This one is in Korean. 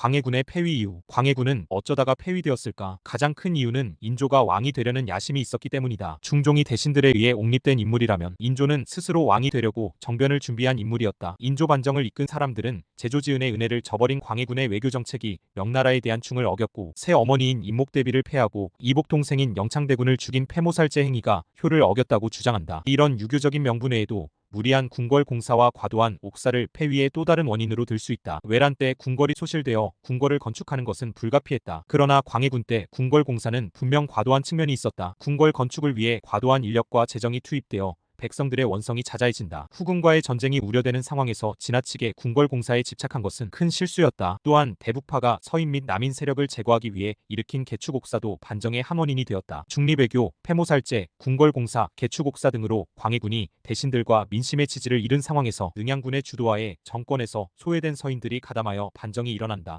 광해군의 폐위 이유. 광해군은 어쩌다가 폐위되었을까? 가장 큰 이유는 인조가 왕이 되려는 야심이 있었기 때문이다. 중종이 대신들에 의해 옹립된 인물이라면 인조는 스스로 왕이 되려고 정변을 준비한 인물이었다. 인조 반정을 이끈 사람들은 제조지은의 은혜를 저버린 광해군의 외교 정책이 명나라에 대한 충을 어겼고 새 어머니인 임목대비를 패하고 이복 동생인 영창대군을 죽인 폐모살제 행위가 효를 어겼다고 주장한다. 이런 유교적인 명분 외에도 무리한 궁궐 공사와 과도한 옥사를 폐위의 또 다른 원인으로 들 수 있다. 외란 때 궁궐이 소실되어 궁궐을 건축하는 것은 불가피했다. 그러나 광해군 때 궁궐 공사는 분명 과도한 측면이 있었다. 궁궐 건축을 위해 과도한 인력과 재정이 투입되어 백성들의 원성이 자자해진다. 후군과의 전쟁이 우려되는 상황에서 지나치게 궁궐 공사에 집착한 것은 큰 실수였다. 또한 대북파가 서인 및 남인 세력을 제거하기 위해 일으킨 개축옥사도 반정의 한 원인이 되었다. 중립외교, 폐모살제, 궁궐 공사, 개축옥사 등으로 광해군이 대신들과 민심의 지지를 잃은 상황에서 능양군의 주도하에 정권에서 소외된 서인들이 가담하여 반정이 일어난다.